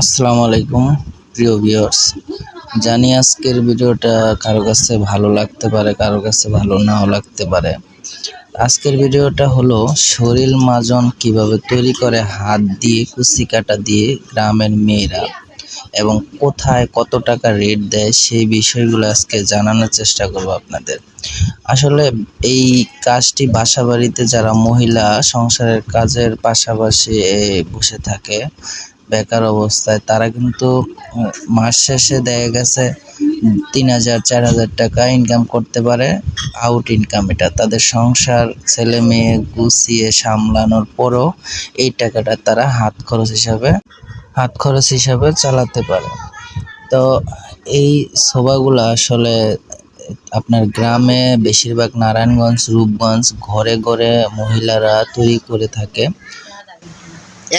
আসসালামু আলাইকুম, প্রিয় ভিউয়ার্স জানি আজকের ভিডিওটা কারও কাছে ভালো লাগতে পারে, কারও কাছে ভালো নাও লাগতে পারে। আজকের ভিডিওটা হলো শরীর মাজন কীভাবে তৈরি করে, হাত দিয়ে কুচি কাটা দিয়ে গ্রামের মেয়েরা এবং কোথায় কত টাকা রেট দেয় সেই বিষয়গুলো আজকে জানানোর চেষ্টা করব আপনাদের। আসলে এই কাজটি বাসা বাড়িতে যারা মহিলা সংসারের কাজের পাশাপাশি বসে থাকে বেকার অবস্থায়, তারা কিন্তু মাস শেষে দেখা গেছে তিন হাজার, চার হাজার টাকা ইনকাম করতে পারে আউট ইনকাম এটা। তাদের সংসার, ছেলে মেয়ে গুছিয়ে সামলানোর পরও এই টাকাটা তারা হাত খরচ হিসাবে, হাত খরচ হিসাবে চালাতে পারে। তো এই শোভাগুলো আসলে আপনার গ্রামে বেশিরভাগ নারায়ণগঞ্জ, রূপগঞ্জ ঘরে ঘরে মহিলারা তৈরি করে থাকে।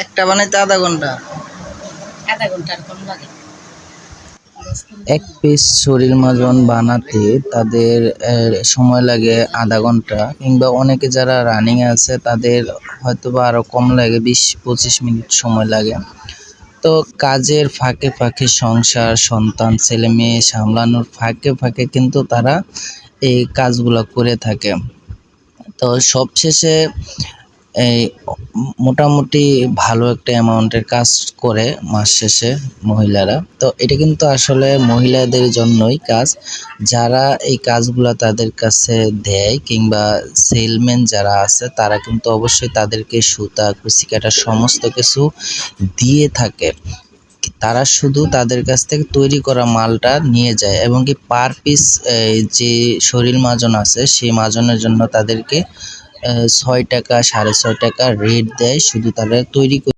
একটা বানাইতে আধা ঘণ্টা। আধা ঘণ্টার কম লাগে। এক পিস শরীর মাজন বানাতে তাদের সময় লাগে আধা ঘণ্টা কিংবা অনেকে যারা রানিং আছে তাদের হয়তো বা আরও কম লাগে, বিশ, পঁচিশ মিনিট সময় লাগে। তো কাজের ফাঁকে ফাঁকে সংসার, সন্তান, ছেলে মেয়ে সামলানোর ফাঁকে ফাঁকে কিন্তু তারা এই কাজগুলো করে থাকে। তো সবশেষে এই মোটামুটি ভালো একটা অ্যামাউন্টের কাজ করে মাস শেষে মহিলারা। তো এটা কিন্তু আসলে মহিলাদের জন্যই কাজ। যারা এই কাজগুলো তাদের কাছে দেয় কিংবা সেলম্যান যারা আছে, তারা কিন্তু অবশ্যই তাদেরকে সুতা কুচি কাটা সমস্ত কিছু দিয়ে থাকে। তারা শুধু তাদের কাছ থেকে তৈরি করা মালটা নিয়ে যায় এবং কি পার পিস যে শরীর মাজন আছে, সেই মাজনের জন্য তাদেরকে ছয় টাকা সাড়ে ছয় টাকা রেট দেয়। শুধু তারা তৈরি করে